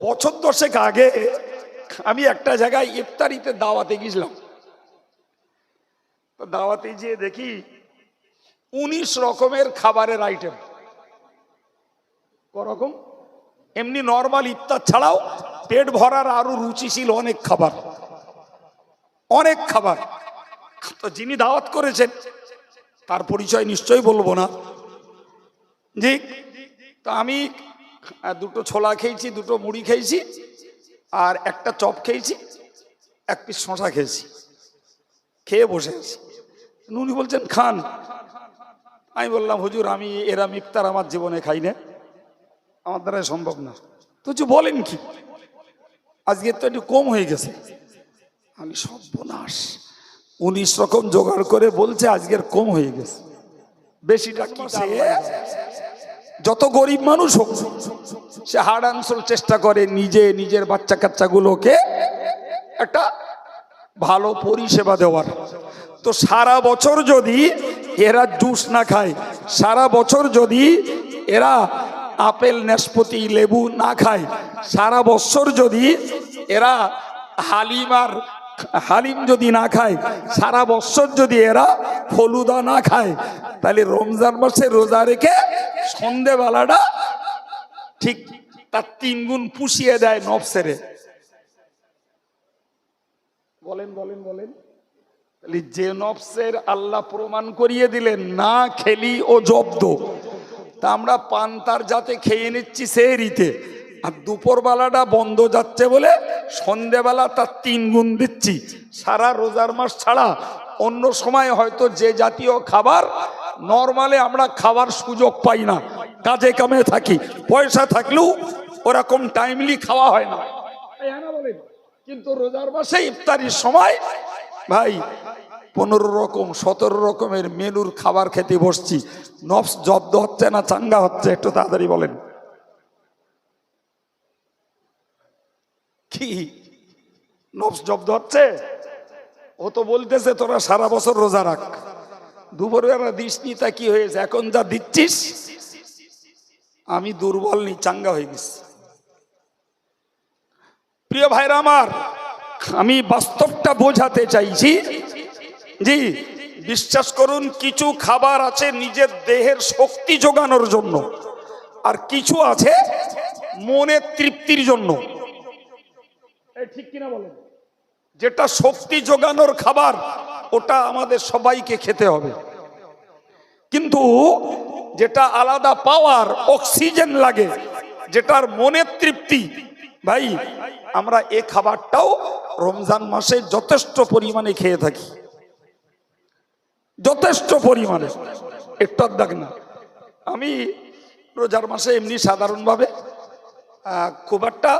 বছর দশেক আগে। আমি একটা জায়গায় ইফতারিতে দাওয়াতে গেছিলাম তো দাওয়াতে যেয়ে দেখি উনিশ রকমের খাবারের আইটেম রকম এমনি নর্মাল ইফতার ছাড়াও পেট ভরার আরও রুচিশীল অনেক খাবার। অনেক খাবার। তো যিনি দাওয়াত করেছেন, তার পরিচয় নিশ্চয়ই বলব না। জি। তো আমি দুটো ছোলা খেয়েছি দুটো মুড়ি খেয়েছি আর একটা চপ খেয়েছি এক পিস শশা খেয়েছি। খেয়ে বসে আছি। উনি বলছেন খান। আমি বললাম হুজুর আমি এরা ইফতার আমার জীবনে খাই না। আমার দ্বারা সম্ভব না। তো কিছু বলেন কি? আজকে তো একটু কম হয়ে গেছে। আমি সর্বনাশ। উনিশ রকম জোগাড় করে বলছে আজকের কম হয়ে গেছে। বেশিটা কি যত গরিব মানুষ হোক, সে হার্ড আনসল চেষ্টা করে নিজে, নিজের বাচ্চা কাচ্চাগুলোকে একটা ভালো পরিষেবা দেওয়ার। তো সারা বছর যদি এরা জুস না খায়, সারা বছর যদি এরা আপেল, নাশপাতি, লেবু না খায়, সারা বছর যদি এরা হালিম আর হালিম যদি না খায়, সারা বছর যদি এরা ফলুদা না খায়, তাহলে রমজান মাসে রোজা রেখে সন্ধেবেলাটা ঠিক তার তিন গুণ পুষিয়ে দেয় নবসেরে বলেন বলেন বলেন। যে নফসের আল্লাহ প্রমাণ করিয়ে দিলেন, না খেলি ও জব্দ। তা আমরা পান্তার যাতে খেয়ে নিচ্ছি সেই রীতে আর দুপুরবেলাটা বন্ধ যাচ্ছে বলে সন্ধেবেলা তার তিন গুণ দিচ্ছি। সারা রোজার মাস ছাড়া অন্য সময় হয়তো যে জাতীয় খাবার নর্মালে আমরা খাবার সুযোগ পাই না। কাজে কামে থাকি। পয়সা থাকলেও ওরকম টাইমলি খাওয়া হয় না? কিন্তু রোজার মাসে ইফতারির সময় ভাই পনেরো রকম সতেরো রকমের মেনুর খাবার খেতে বসছি। নফস জব্দ হচ্ছে না চাঙ্গা হচ্ছে একটু তাড়াতাড়ি বলেন। কি? নফস জব্দ হচ্ছে? ও তো বলতেছে তোরা সারা বছর রোজা রাখ। দুপুরবেলা দিস নি তা কি হয়েছে? এখন যা দিচ্ছিস, আমি দুর্বল নি, চাঙ্গা হয়ে গেছি। প্রিয় ভাইরা আমার, আমি বাস্তবটা বোঝাতে চাইছি, জি, বিশ্বাস করুন, কিছু খাবার আছে নিজের দেহের শক্তি যোগানোর জন্য, আর কিছু আছে মনের তৃপ্তির জন্য। ঠিক কিনা বলেন? যেটা শক্তি যোগানোর খাবার, ওটা আমাদের সবাইকে খেতে হবে। কিন্তু যেটা আলাদা পাওয়ার, অক্সিজেন লাগে, যেটার মনের তৃপ্তি, ভাই, আমরা এ খাবারটাও রমজান মাসে যথেষ্ট পরিমাণে খেয়ে থাকি। যথেষ্ট পরিমাণে। একটু দেখ না। আমি রোজার মাসে এমনি সাধারণভাবে খুব একটা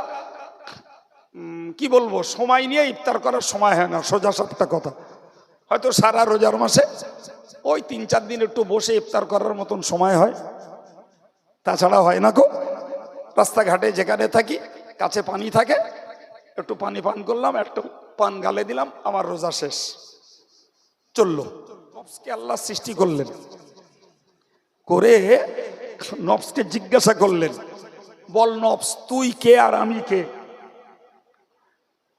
কি বলব, সময় নিয়ে ইফতার করার সময় হয় না, সোজা সাতটা কথা। হয়তো সারা রোজার মাসে ওই তিন চার দিন একটু বসে ইফতার করার মতন সময় হয়। তাছাড়া হয় না গো, রাস্তাঘাটে যেখানে থাকি, কাছে পানি থাকে, একটু পানি পান করলাম, একটু পান গালে দিলাম, আমার রোজা শেষ। চলল। নফসকে আল্লাহ সৃষ্টি করলেন। করে নফসকে জিজ্ঞাসা করলেন, বল নফস তুই কে আর আমি কে?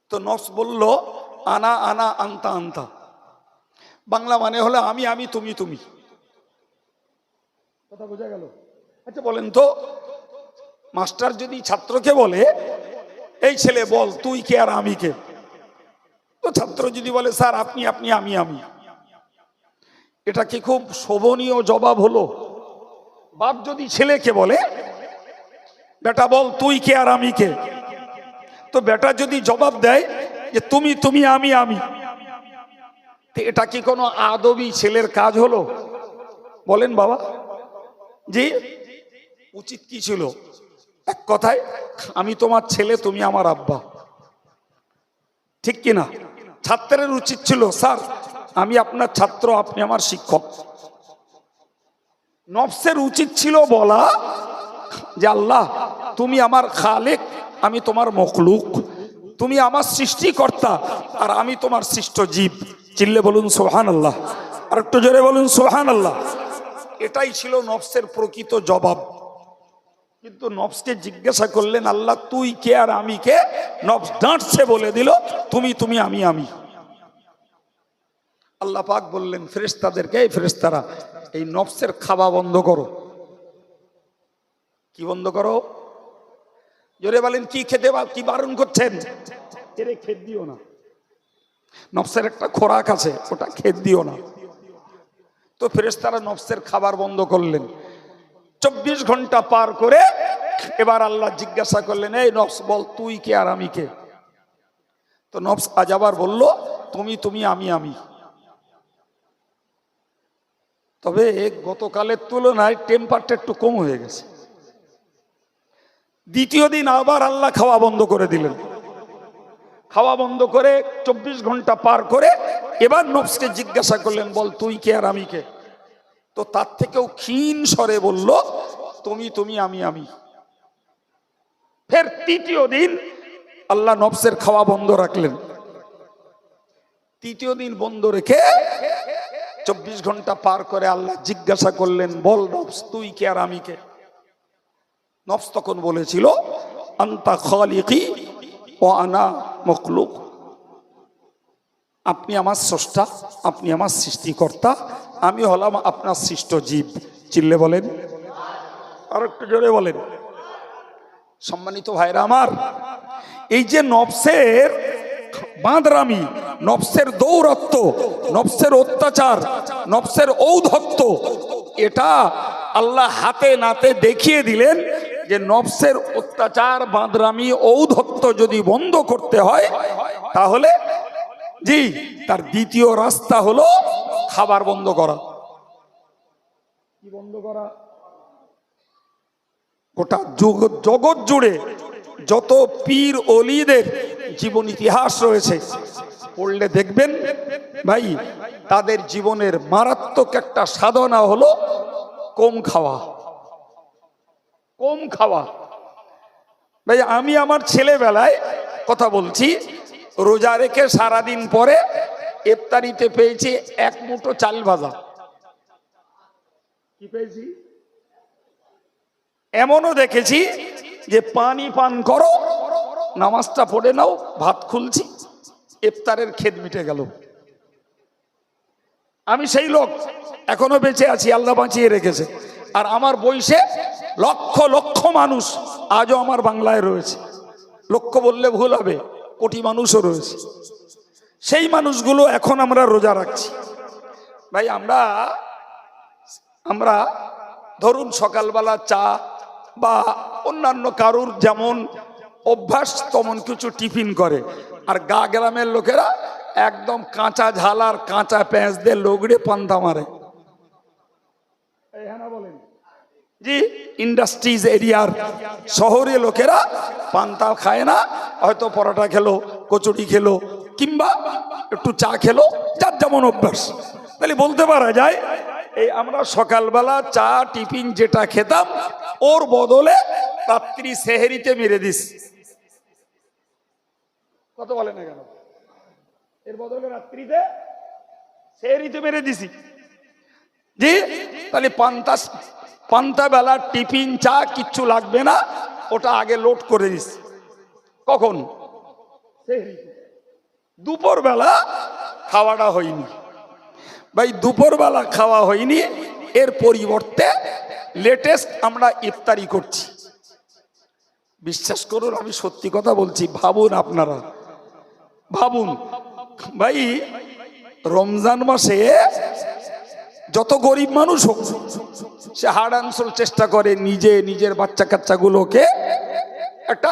তো নফস বলল, আনা আনা, আন্তা আন্তা। বাংলা মানে হলো, আমি আমি, তুমি তুমি। কথা বোঝা গেল? আচ্ছা বলেন তো, মাস্টার যদি ছাত্রকে বলে, এই ছেলে বল, তুই কে আর আমি কে? তো ছাত্র যদি বলে, স্যার, আপনি আপনি, আমি আমি। এটা কি খুব শোভনীয় জবাব হলো? বাপ যদি ছেলেকে বলে, বেটা বল, তুই কে আর আমি কে? তো বেটা যদি জবাব দেয় যে তুমি তুমি, আমি আমি। এটা কি কোনো আদবি ছেলের কাজ হলো? বলেন বাবা। জি, উচিত কি ছিল? এক কথায়, আমি তোমার ছেলে, তুমি আমার আব্বা। ঠিক কি না? ছাত্রের উচিত ছিল, স্যার, আমি আপনার ছাত্র, আপনি আমার শিক্ষক। নফসের উচিত ছিল বলা যে, আল্লাহ, তুমি আমার খালেক আমি তোমার মখলুক। তুমি আমার সৃষ্টিকর্তা আর আমি তোমার সৃষ্ট জীব। চিল্লে বলুন সোহান আল্লাহ আর একটু জোরে বলুন সোহান আল্লাহ এটাই ছিল নফসের প্রকৃত জবাব। কিন্তু নবসকে জিজ্ঞাসা করলেন, আল্লাহ তুই কে আর আমি কে? নবস ডাঁটছে বলে দিল, তুমি তুমি, আমি আমি। আল্লাহ পাক বললেন, ফেরেশতাদেরকে, এই ফেরেশতারা, এই নবসের খাওয়া বন্ধ করো। কি বন্ধ করো? জোরে বলেন কি খেতে বা- কি বারণ করছেন? এরে খেত দিও না। নবসের একটা খোরাক আছে ওটা খেত দিও না। তো ফেরেশতারা নবসের খাবার বন্ধ করলেন। চব্বিশ ঘণ্টা পার করে এবার আল্লাহ জিজ্ঞাসা করলেন এই নবস বল তুই কে আর আমি কে? তো নবস আজ আবার বলল তুমি তুমি আমি আমি। তবে গতকালের তুলনায় টেম্পারটা একটু কম হয়ে গেছে। দ্বিতীয় দিন আবার আল্লাহ খাওয়া বন্ধ করে দিলেন। খাওয়া বন্ধ করে চব্বিশ ঘণ্টা পার করে এবার নবসকে জিজ্ঞাসা করলেন, বল, তুই কে আর আমি কে? তো তার থেকেও ক্ষীণ স্বরে বলল, তুমি তুমি, আমি আমি। ফের তৃতীয় দিন আল্লাহ নবসের খাওয়া বন্ধ রাখলেন। তৃতীয় দিন বন্ধ রেখে চব্বিশ ঘণ্টা পার করে আল্লাহ জিজ্ঞাসা করলেন, বল নবস তুই কে আর আমি কে? নবস তখন বলেছিল, আন্তা খালিকি ও আনা মখলুক। আপনি আমার স্রষ্টা, আপনি আমার সৃষ্টিকর্তা, আমি হলাম আপনার সৃষ্ট জীব। চিল্লে বলেন। আর একটু জোরে বলেন। সম্মানিত ভাইরা আমার, এই যে নবসের বাঁধরামি নবসের দৌরত্ব নবসের অত্যাচার নবসের ঔধত্ব এটা আল্লাহ হাতে নাতে দেখিয়ে দিলেন যে নবসের অত্যাচার, বাঁদরামি, ঔধত্ব যদি বন্ধ করতে হয়, তাহলে জি, তার দ্বিতীয় রাস্তা হলো খাবার বন্ধ করা। কি বন্ধ করা? গোটা জগৎ জগৎ জুড়ে যত পীর অলিদের জীবন ইতিহাস রয়েছে, পড়লে দেখবেন, ভাই, তাদের জীবনের মারাত্মক একটা সাধনা হলো কম খাওয়া। কম খাওয়া। ভাই আমি আমার ছেলেবেলায় কথা বলছি রোজা রেখে সারাদিন পরে ইফতারিতে পেয়েছি এক মুঠো চাল ভাজা। কি পেয়েছি? এমনও দেখেছি যে পানি পান করো নামাজটা পড়ে নাও ভাত খুলছি ইফতারের খেদ মিটে গেল। আমি সেই লোক এখনও বেঁচে আছি আল্লাহ বাঁচিয়ে রেখেছে। আর আমার বয়সে লক্ষ লক্ষ মানুষ আজও আমার বাংলায় রয়েছে। লক্ষ বললে ভুল হবে, কোটি মানুষও রয়েছে। সেই মানুষগুলো এখন আমরা রোজা রাখছি। ভাই, আমরা আমরা ধরুন সকালবেলা চা বা অন্যান্য কারুর যেমন অভ্যাস তেমন কিছু টিফিন করে। আর গা গ্রামের লোকেরা একদম কাঁচা ঝাল আর কাঁচা পেঁয়াজ দিয়ে লগড়ে পান্তা মারে। জি ইন্ডাস্ট্রিজ এরিয়ার শহরে লোকেরা পান্তা খায় না, হয়তো পরোটা খেলো, কচুরি খেলো, কিংবা একটু চা খেলো, যার যেমন অভ্যাস। তাহলে বলতে পারা যায়, এই আমরা সকালবেলা চা, টিফিন যেটা খেতাম, ওর বদলে রাত্রি সেহেরিতে মেরে দিস। কত বলে না কেন? এর বদলে রাত্রিতে সেহেরিতে মেরে দিছি। জি, তাহলে পান্তা পান্তা বেলা, টিফিন, চা, কিচ্ছু লাগবে না। ওটা আগে লোড করে দিস কখন? দুপুর বেলা খাওয়াটা হয়নি। ভাই দুপুর বেলা খাওয়া হয়নি। এর পরিবর্তে লেটেস্ট আমরা ইফতারি করছি। বিশ্বাস করুন, আমি সত্যি কথা বলছি, ভাবুন আপনারা। ভাবুন। ভাই, রমজান মাসে যত গরিব মানুষ হোক, সে হার্ড আনসোল চেষ্টা করে নিজে, নিজের বাচ্চা কাচ্চাগুলোকে একটা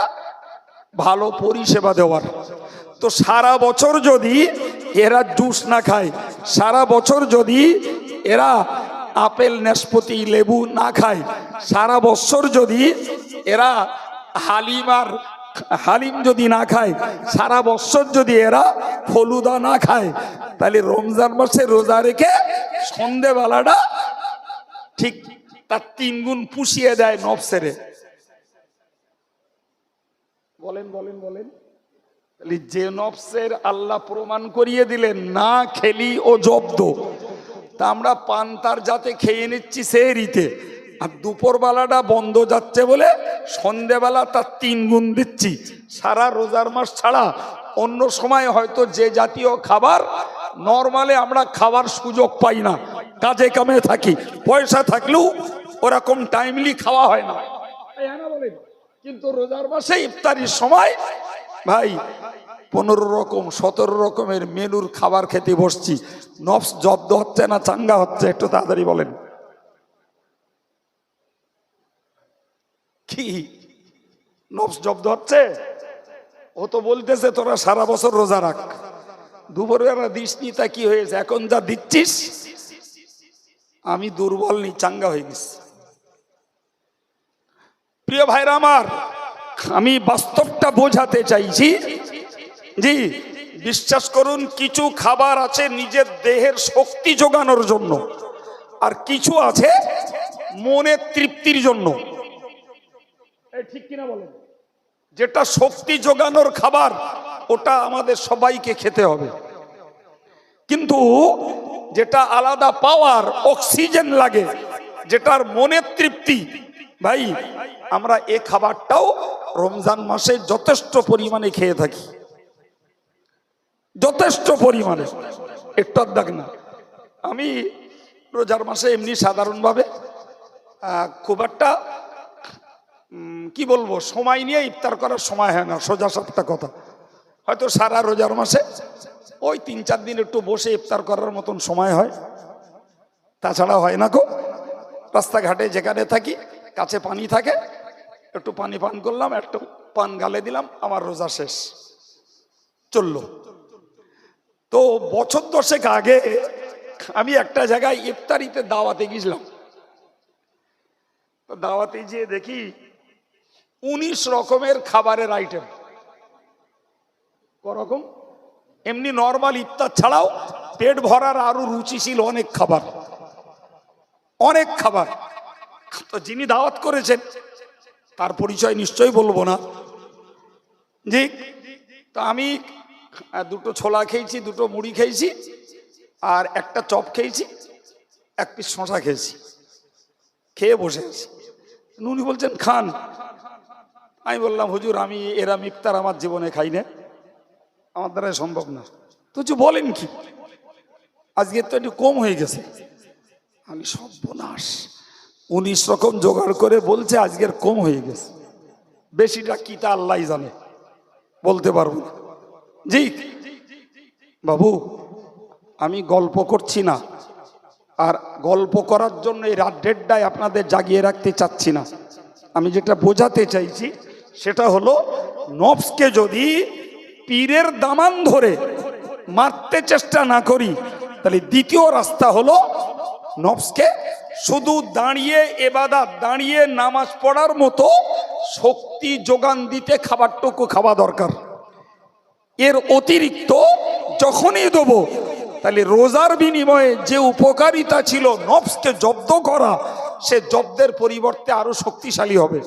ভালো পরিষেবা দেওয়ার। তো সারা বছর যদি এরা জুস না খায়, সারা বছর যদি এরা আপেল, নাশপাতি, লেবু না খায়, সারা বছর যদি এরা হালিম আর হালিম যদি না খায়, সারা বছর যদি এরা ফলুদা না খায়, তাহলে রমজান মাসে রোজা রেখে সন্ধেবেলাটা ঠিক তার তিন গুণ পুষিয়ে দেয় নবসেরে বলেন বলেন বলেন। যে নফসের আল্লাহ প্রমাণ করিয়ে দিলেন, না খেলি ও জব্দ। তা আমরা পান্তার যাতে খেয়ে নিচ্ছি সে রীতে। আর দুপুরবেলাটা বন্ধ যাচ্ছে বলে সন্ধেবেলা তার তিন গুণ দিচ্ছি। সারা রোজার মাস ছাড়া অন্য সময় হয়তো যে জাতীয় খাবার নর্মালে আমরা খাবার সুযোগ পাই না। কাজে কামে থাকি। পয়সা থাকলেও ওরকম টাইমলি খাওয়া হয় না? কিন্তু রোজার মাসে ইফতারির সময়, ভাই, পনেরো রকম, সতেরো রকমের মেনুর খাবার খেতে বসছি। নফস জব্দ হচ্ছে না, চাঙ্গা হচ্ছে, একটু তাড়াতাড়ি বলেন। কি? নফস জব্দ হচ্ছে? ও তো বলতেছে, তোরা সারা বছর রোজা রাখ। দুপুরবেলা দিস নি তা কি হয়েছে? এখন যা দিচ্ছিস, আমি দুর্বল নি চাঙ্গা হয়ে গেছি। প্রিয় ভাইরা আমার, আমি বাস্তবটা বোঝাতে চাইছি, জি, বিশ্বাস করুন, কিছু খাবার আছে নিজের দেহের শক্তি যোগানোর জন্য, আর কিছু আছে মনের তৃপ্তির জন্য। ঠিক কিনা বলেন? যেটা শক্তি যোগানোর খাবার, ওটা আমাদের সবাইকে খেতে হবে। কিন্তু যেটা আলাদা পাওয়ার, অক্সিজেন লাগে, যেটার মনের তৃপ্তি, ভাই, আমরা এ খাবারটাও রমজান মাসে যথেষ্ট পরিমাণে খেয়ে থাকি। যথেষ্ট পরিমাণে। একটু দেখ না। আমি রোজার মাসে এমনি সাধারণভাবে খুব একটা কি বলব, সময় নিয়ে ইফতার করার সময় হয় না, সোজা সাতটা কথা। হয়তো সারা রোজার মাসে ওই তিন চার দিন একটু বসে ইফতার করার মতন সময় হয়। তাছাড়া হয় না গো, রাস্তাঘাটে যেখানে থাকি, কাছে পানি থাকে, একটু পানি পান করলাম, একটু পান গালে দিলাম, আমার রোজা শেষ। চলল। তো বছর দশেক আগে আমি একটা জায়গায় ইফতারিতে দাওয়াতে গেছিলাম তো দাওয়াতে যেয়ে দেখি উনিশ রকমের খাবারের আইটেম করকম? এমনি নর্মাল ইফতার ছাড়াও পেট ভরার আরও রুচিশীল অনেক খাবার। অনেক খাবার। তো যিনি দাওয়াত করেছেন, তার পরিচয় নিশ্চয়ই বলব না। জি, তো আমি দুটো ছোলা খেয়েছি, দুটো মুড়ি খেয়েছি, আর একটা চপ খেয়েছি, এক পিস শশা খেয়েছি। খেয়ে বসে আছি। উনি বলছেন, খান। আমি বললাম, হুজুর, আমি, এরা ইফতার আমার জীবনে খাই না। আমার দ্বারা সম্ভব না। তো কিছু বলেন কি? আজকে তো একটু কম হয়ে গেছে। আমি সর্বনাশ। উনিশ রকম জোগাড় করে বলছে আজকের কম হয়ে গেছে। বেশিটা কি তা আল্লাহ জানে। বলতে পারব না। জি। বাবু, আমি গল্প করছি না। আর গল্প করার জন্য এই রাত দেড়টায় আপনাদের জাগিয়ে রাখতে চাচ্ছি না। আমি যেটা বোঝাতে চাইছি সেটা হলো নফসকে যদি পীরের দামান ধরে মারতে চেষ্টা না করি, তাহলে দ্বিতীয় রাস্তা হলো নফসকে শুধু দাঁড়িয়ে এবাদাত, দাঁড়িয়ে নামাজ পড়ার মতো শক্তি যোগান দিতে খাবারটুকু খাওয়া দরকার। এর অতিরিক্ত যখনই দেবো, তাহলে রোজার বিনিময়ে যে উপকারিতা ছিল নফসকে জব্দ করা, সে জব্দের পরিবর্তে আরও শক্তিশালী হবে।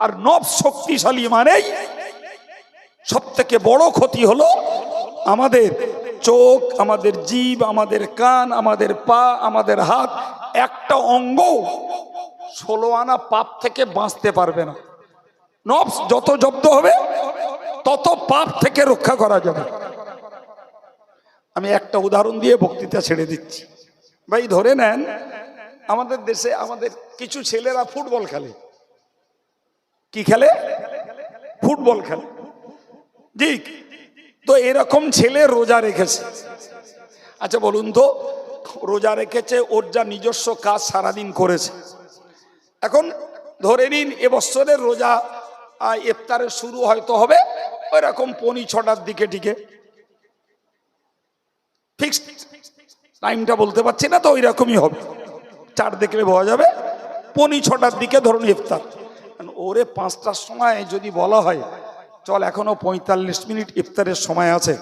আর নফস শক্তিশালী মানেই সব থেকে বড় ক্ষতি হলো আমাদের চোখ, আমাদের জীব, আমাদের কান, আমাদের পা, আমাদের হাত, একটা অঙ্গ ষোলো আনা পাপ থেকে বাঁচতে পারবে না। নফস যত জব্দ হবে, তত পাপ থেকে রক্ষা করা যাবে। আমি একটা উদাহরণ দিয়ে বক্তৃতা ছেড়ে দিচ্ছি। ভাই, ধরে নেন, আমাদের দেশে আমাদের কিছু ছেলেরা ফুটবল খেলে। কি খেলে? ফুটবল খেলে। ঠিক। তো এরকম ছেলে রোজা রেখেছে। আচ্ছা বলুন তো রোজা রেখেছে ওর যা নিজস্ব কাজ সারাদিন করেছে। এখন ধরে নিন এবছরের রোজা আহ, ইফতারের শুরু হয়তো হবে ওই রকম পনি ছটার দিকে টিকে। ফিক্সড। টাইমটা বলতে পারছি না তো ওই রকমই হবে। চার দেখলে বোঝা যাবে পনি ছটার দিকে ধরুন ইফতার। ওরে পাঁচটার সময় যদি বলা হয়, চল এখনও পঁয়তাল্লিশ মিনিট ইফতারের সময় আছে,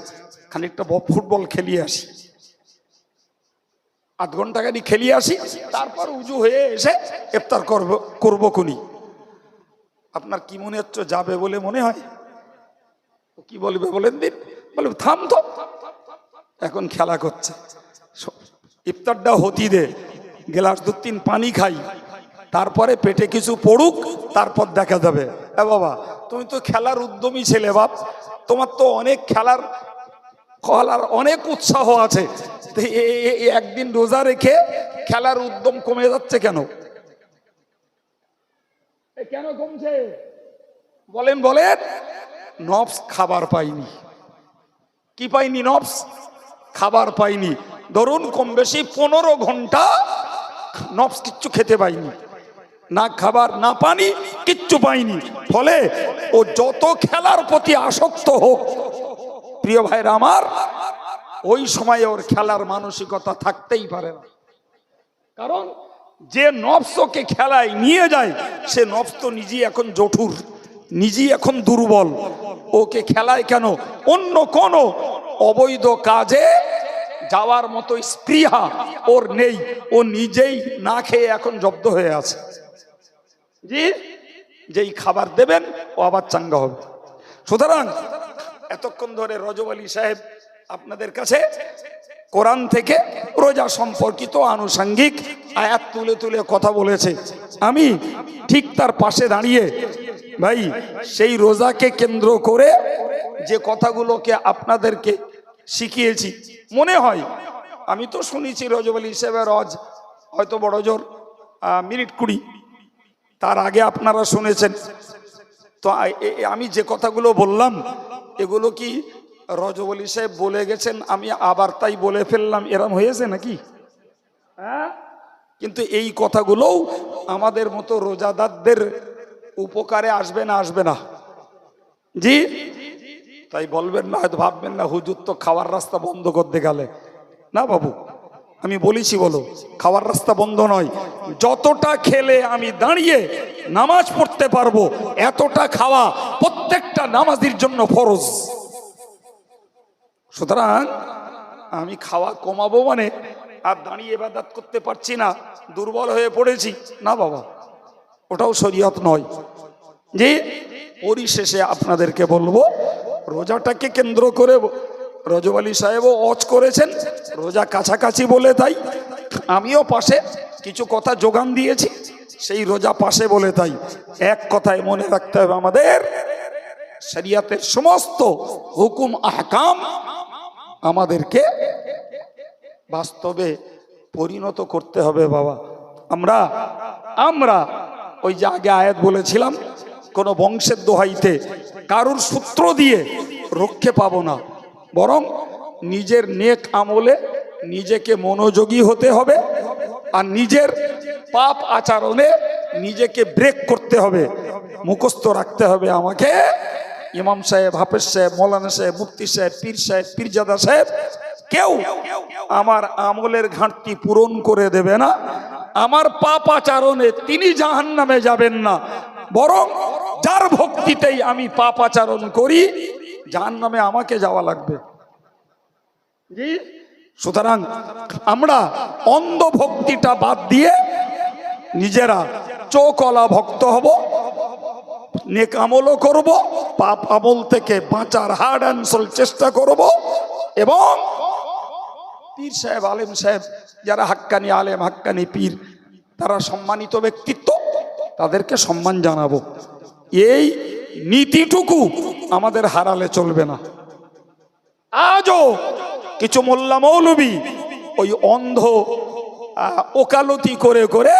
খানিকটা ফুটবল খেলিয়ে আসি। আধ ঘণ্টা খানি খেলিয়ে আসি, তারপর উজু হয়ে এসে ইফতার করব, করব খুনি। আপনার কি মনে হচ্ছে যাবে বলে মনে হয়? কি বলবে বলেন দিন? বলবে, থাম তো। এখন খেলা করছে। ইফতারটা হতি দে। গেলাস দু তিন, পানি খাই। তারপরে পেটে কিছু পড়ুক তারপর দেখা যাবে। এ বাবা তুমি তো খেলার উদ্যমী ছেলে বাপ। তোমার তো অনেক খেলার খেলার অনেক উৎসাহ আছে। একদিন রোজা রেখে খেলার উদ্যম কমে যাচ্ছে কেন? কেন কমছে? বলেন বলেন। নবস খাবার পাইনি। কি পাইনি নবস? খাবার পাইনি। ধরুন কম বেশি পনেরো ঘণ্টা নবস কিচ্ছু খেতে পাইনি। না খাবার, না পানি, কিচ্ছু পাইনি। ফলে ও যত খেলার প্রতি আসক্ত হোক, প্রিয় ভাইরা আমার, ওই সময় ওর খেলার মানসিকতা থাকতেই পারে না। কারণ যে নফস ওকে খেলায় নিয়ে যায়, সে নফস তো নিজেই এখন জঠুর, নিজেই এখন দুর্বল। ওকে খেলায় কেন? অন্য কোন অবৈধ কাজে যাওয়ার মতো স্পৃহা ওর নেই। ও নিজেই না খেয়ে এখন জব্দ হয়ে আছে। জি যেই খাবার দেবেন, ও আবার চাঙ্গা হবে। সুতরাং এতক্ষণ ধরে রজব আলী সাহেব আপনাদের কাছে কোরআন থেকে রোজা সম্পর্কিত আনুষঙ্গিক আয়াত তুলে তুলে কথা বলেছে। আমি ঠিক তার পাশে দাঁড়িয়ে, ভাই, সেই রোজাকে কেন্দ্র করে যে কথাগুলোকে আপনাদেরকে শিখিয়েছি। মনে হয়, আমি তো শুনেছি রজব আলী সাহেবের রজ হয়তো বড় জোর মিনিট কুড়ি। তার আগে আপনারা শুনেছেন। তো আমি যে কথাগুলো বললাম, এগুলো কি রজবলি সাহেব বলে গেছেন, আমি আবার তাই বলে ফেললাম, এরম হয়েছে নাকি? হ্যাঁ? কিন্তু এই কথাগুলোও আমাদের মতো রোজাদারদের উপকারে আসবে না আসবে না। জি? তাই বলবেন না, হয়তো ভাববেন না, হুজুর তো খাওয়ার রাস্তা বন্ধ করতে গেলে। না বাবু? আমি বলেছি বলো, খাওয়ার রাস্তা বন্ধ নয়। যতটা খেলে আমি দাঁড়িয়ে নামাজ পড়তে পারব, এতটা খাওয়া প্রত্যেকটা নামাজির জন্য ফরজ। সুতরাং আমি খাওয়া কমাবো মানে আর দাঁড়িয়ে বাদাত করতে পারছি না, দুর্বল হয়ে পড়েছি। না বাবা, ওটাও শরীয়ত নয়। যে পরিশেষে আপনাদেরকে বলব, রোজাটাকে কেন্দ্র করে রজব আলী সাহেবও অজ করেছেন, রোজা কাছাকাছি বলে তাই। আমিও পাশে কিছু কথা যোগান দিয়েছি, সেই রোজা পাশে বলে তাই। এক কথায় মনে রাখতে হবে আমাদের, শরিয়াতের সমস্ত হুকুম, আহকাম আমাদেরকে বাস্তবে পরিণত করতে হবে বাবা। আমরা আমরা ওই যে আগে আয়াত বলেছিলাম, কোনো বংশের দোহাইতে কারুর সূত্র দিয়ে রক্ষে পাবো না। বরং নিজের নেক আমলে নিজেকে মনোযোগী হতে হবে আর নিজের পাপ আচরণে নিজেকে ব্রেক করতে হবে, মুখস্থ রাখতে হবে আমাকে। ইমাম সাহেব, হাফেজ সাহেব, মৌলানা সাহেব, মুফতি সাহেব, পীর সাহেব, পীরজাদা সাহেব, কেউ আমার আমলের ঘাটতি পূরণ করে দেবে না। আমার পাপ আচরণে তিনি জাহান নামে যাবেন না। বরং যার ভক্তিতেই আমি পাপ আচরণ করি জাহান নামে আমাকে যাওয়া লাগবে। জি। সুতরাং আমরা অন্ধ ভক্তিটা বাদ দিয়ে নিজেরা চোখলা ভক্ত হব নেক আমলও করব পাপ আমল থেকে বাঁচার হার্ড অ্যান্ড সোল চেষ্টা করব এবং পীর সাহেব আলেম সাহেব যারা হাক্কানি আলেম হাক্কানি পীর তারা সম্মানিত ব্যক্তিত্ব তাদেরকে সম্মান জানাব। এই নীতিটুকু আমাদের হারালে চলবে না। আজও কিছু মোল্লা মৌলবী ওই অন্ধ ওকালতি করে করে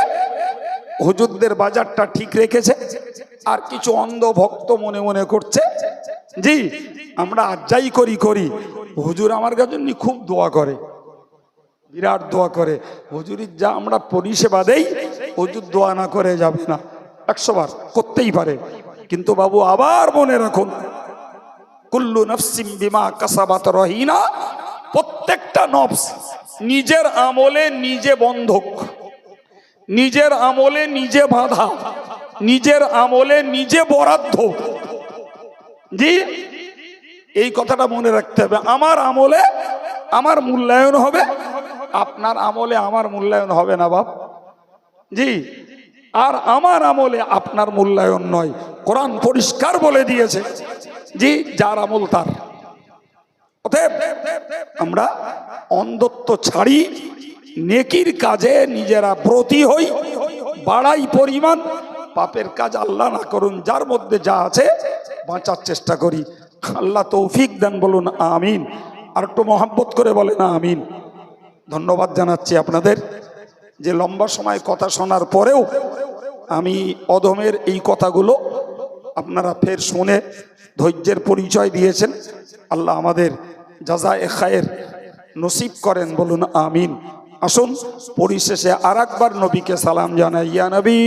হুজুরদের বাজারটা ঠিক রেখেছে আর কিছু অন্ধ ভক্ত মনে মনে করছে, জি, আমরা আর যাই করি করি। হুজুর আমার কাছে খুব দোয়া করে, বিরাট দোয়া করে হুজুরির যা আমরা পরিষেবা দেই, হুজুর দোয়া না করে যাবে না। একশো বার করতেই পারে, কিন্তু বাবু আবার মনে রাখুন কুল্লু নফসিম বিমা কাসাবাত রহিনা। প্রত্যেকটা নফস নিজের আমলে নিজে বন্ধক, নিজের আমলে নিজে বাধা, নিজের আমলে নিজে বরাদ্দ। জি, এই কথাটা মনে রাখতে হবে। আমার আমলে আমার মূল্যায়ন হবে, আপনার আমলে আমার মূল্যায়ন হবে না বাপ। জি, আর আমার আমলে আপনার মূল্যায়ন নয়। কোরআন পরিষ্কার বলে দিয়েছে। জি যার আমল তার। আমরা অন্ধত্ব ছাড়ি, নেকির কাজে নিজেরা ব্রতী হই, বাড়াই পরিমাণ, পাপের কাজ আল্লাহ না করুন, যার মধ্যে যা আছে বাঁচার চেষ্টা করি। আল্লাহ তৌফিক দেন বলুন, আমিন। আর একটু মহাব্বত করে বলেন, আমিন। ধন্যবাদ জানাচ্ছি আপনাদের। যে লম্বা সময় কথা শোনার পরেও আমি অধমের এই কথাগুলো আপনারা ফের শুনে ধৈর্যের পরিচয় দিয়েছেন। আল্লাহ আমাদের যাজা এ খায়ের নসিব করেন, বলুন আমিন। আসুন, পরিশেষে আর একবার নবীকে সালাম জানাই, ইয়া নবী।